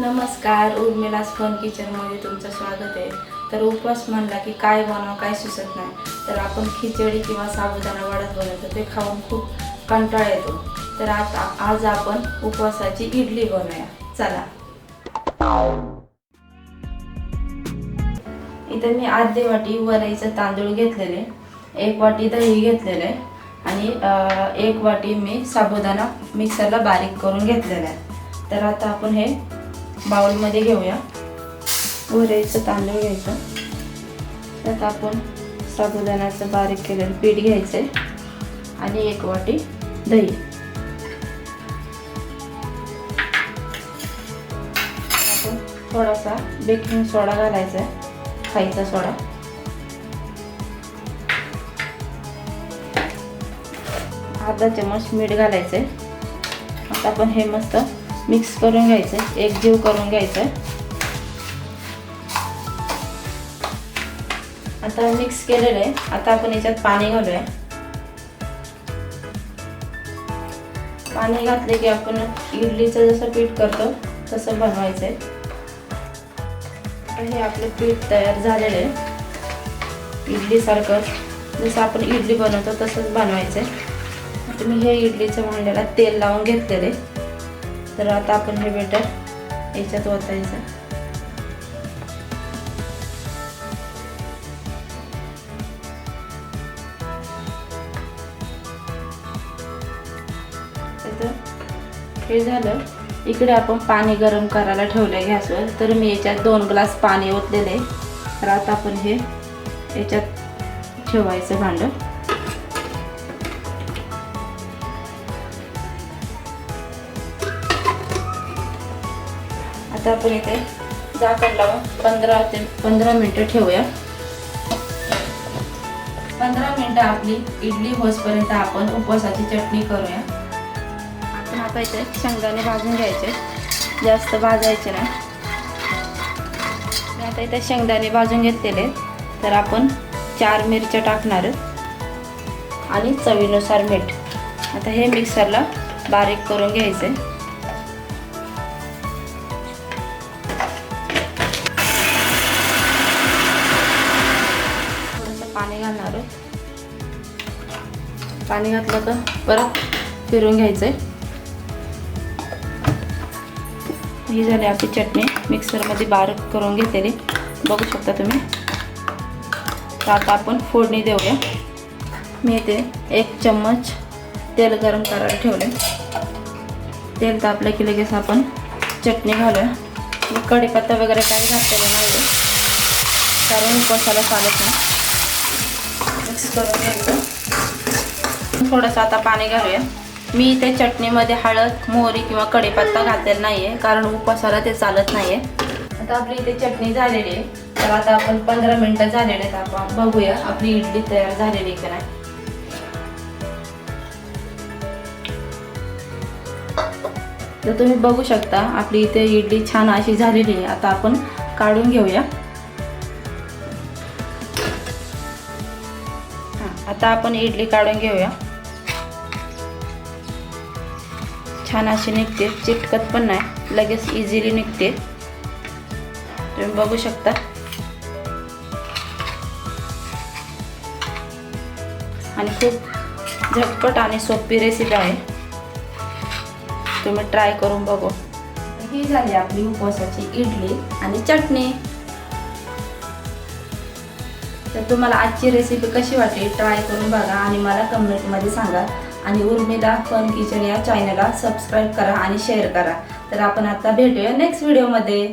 नमस्कार उर्मिलास फन किचनमध्ये तुमचं स्वागत आहे. तर उपवास म्हणला की काय बनव काय सुचत नाही. तर आपण खिचडी किंवा साबुदाणा वडाच बनवतो ते खाऊन खूप कंटाळा येतो. तर आता आज आपण उपवासाची इडली बनवूया. चला. इथे मी अर्धी वाटी वरईचं तांदूळ घेतलेले एक वाटी दही घेतलेले आणि एक वाटी मी साबुदाणा मिक्सरला बारीक करून घेतलेला आहे. तर आता आपण हे बाउलमध्ये घेऊया. वरईचं तांदूळ घ्यायचं. त्यात आपण साबुदाण्याचं बारीक केलेलं पीठ घ्यायचं आहे आणि एक वाटी दही. आपण थोडासा बेकिंग सोडा घालायचा आहे खायचा सोडा अर्धा चमच मीठ घालायचं आहे आता आपण हे मस्त मिक्स करून घ्यायचं आहे. एकजीव करून घ्यायचं आहे. आता मिक्स केलेलं आहे. आता आपण याच्यात पाणी घालूया. पाणी घातले की आपण इडलीचं जसं पीठ करतो तसं बनवायचं आहे. हे आपलं पीठ तयार झालेलं आहे. इडलीसारखं जसं आपण इडली बनवतो तसंच बनवायचं आहे. आता मी हे इडलीचं भांड्याला तेल लावून घेतलेले तर आता आपण हे बेटर याच्यात ओतायचं. हे झालं. इकडे आपण पाणी गरम करायला ठेवलं गॅसवर. तर मी याच्यात दोन ग्लास पाणी ओतलेले तर आता आपण हे याच्यात ठेवायचं भांडं. आता आपण इथे झाकण लावून पंधरा ते पंधरा मिनटं ठेवूया. पंधरा मिनटं आपली इडली होसपर्यंत आपण उपवासाची चटणी करूया. आपण आता इथे शेंगदाणे भाजून घ्यायचे. जास्त भाजायचे नाही. मी आता इथे शेंगदाणे भाजून घेतलेले. तर आपण चार मिरच्या टाकणार आणि चवीनुसार मीठ. आता हे मिक्सरला बारीक करून घ्यायचे. पाणी घातलं तर परत फिरून घ्यायचं आहे ही झाली आपली चटणी. मिक्सरमध्ये बारीक करून घेतलेली. बघू शकता तुम्ही. तर आता आपण फोडणी देऊया. मी इथे एक चम्मच तेल गरम करायला ठेवले तेल तापलं की लगेच आपण चटणी घालूया. मी कढीपत्ता वगैरे काही घातलेलं नाही कारण मसाला चालत नाही. मिक्स करून घ्यायचं. थोडंसं आता पाणी घालूया. मी इथे चटणीमध्ये हळद मोहरी किंवा कढीपत्ता घातलेला नाही आहे कारण उपासाला ते चालत नाही आहे आता आपली इथे चटणी झालेली आहे. तर आता आपण पंधरा मिनटं झालेले आहेत. आपण बघूया आपली इडली तयार झालेली आहे नाही. तर तुम्ही बघू शकता आपली इथे इडली छान अशी झालेली आहे. आता आपण काढून घेऊया. आता आपण इडली काढून घेऊया. छान अशी निघते. चिटकत पण नाही. लगेच इझिली निघते. तुम्ही बघू शकता. आणि खूप झटपट आणि सोपी रेसिपी आहे. तुम्ही ट्राय करून बघू. ही झाली आपली उपवासाची इडली आणि चटणी. तर तुम्हाला आजची रेसिपी कशी वाटली? ट्राय करून बघा आणि मला कमेंटमध्ये सांगा. आणि उर्मिला फन किचन या चॅनलला सबस्क्राईब करा आणि शेअर करा. तर आपण आता भेटूया नेक्स्ट व्हिडिओमध्ये